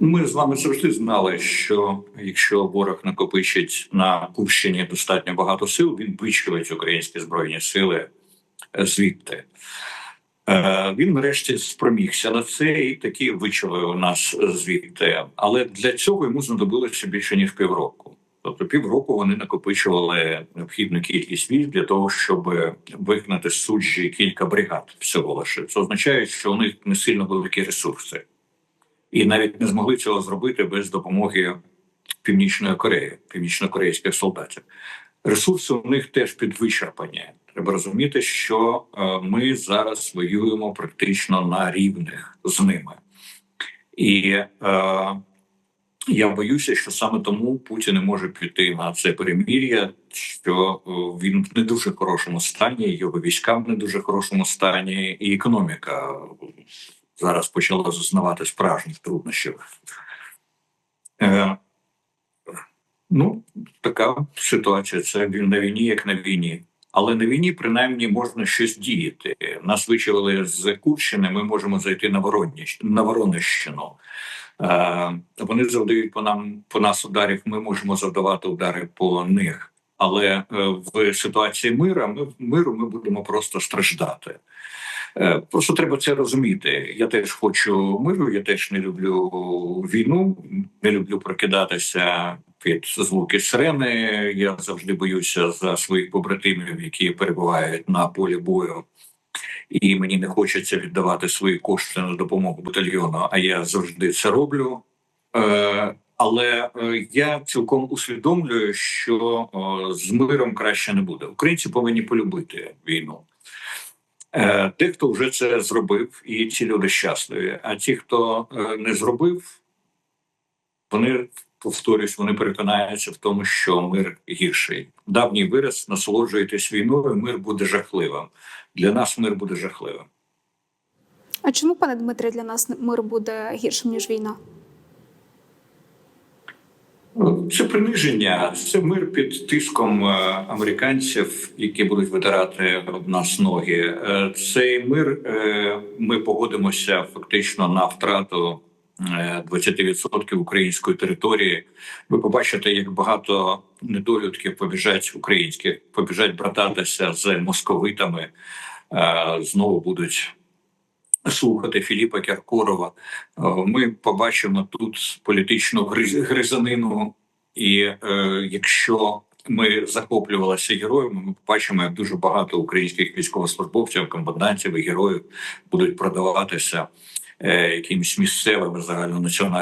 Ми з вами завжди знали, що якщо ворог накопичить на Курщині достатньо багато сил, він вичавить українські збройні сили звідти. Е, Він нарешті спромігся на це і таки вичавив нас звідти. Але для цього йому знадобилося більше ніж півроку. Тобто півроку вони накопичували необхідну кількість військ для того, щоб вигнати суджі кілька бригад всього лише. Це означає, що у них не сильно великі ресурси і навіть не змогли цього зробити без допомоги Північної Кореї, північно-корейських солдатів. Ресурси у них теж підвичерпані. Треба розуміти, що е, ми зараз воюємо практично на рівних з ними, і е, я боюся, що саме тому Путін не може піти на це перемір'я, що е, він в не дуже хорошому стані, його війська в не дуже хорошому стані, і економіка зараз почала зазнавати справжніх труднощів. Е, ну, така ситуація. Це на війні, як на війні. Але на війні, принаймні, можна щось діяти. Нас вичавили з Курщини, ми можемо зайти на на Воронищину. Е, вони завдають по нам по нас ударів. Ми можемо завдавати удари по них. Але е, в ситуації мира ми миру ми будемо просто страждати. Е, Просто треба це розуміти. Я теж хочу миру, я теж не люблю війну, не люблю прокидатися під звуки сирени. Я завжди боюся за своїх побратимів, які перебувають на полі бою. І мені не хочеться віддавати свої кошти на допомогу батальйону, а я завжди це роблю. Але е, я цілком усвідомлюю, що е, з миром краще не буде. Українці повинні полюбити війну. Е, Дехто вже це зробив, і ці люди щасливі. А ті, хто не зробив, вони повторюсь, вони переконаються в тому, що мир гірший. Давній вираз насолоджуєтесь війною, мир буде жахливим. Для нас мир буде жахливим. А чому, пане Дмитре, для нас мир буде гіршим ніж війна? Це приниження, це мир під тиском е, американців, які будуть витирати об нас ноги. Е, Цей мир е, ми погодимося фактично на втрату е, 20% української території. Ви побачите, як багато недолюдків побіжать українських, побіжать брататися з московитами, знову будуть слухати Філіпа Кіркорова. Е, Ми побачимо тут політичну гриз- гризанину, і е, якщо ми захоплювалися героями, ми побачимо, як дуже багато українських військовослужбовців, комбатантів і героїв будуть продаватися е, якимось місцевим загальнонаціональним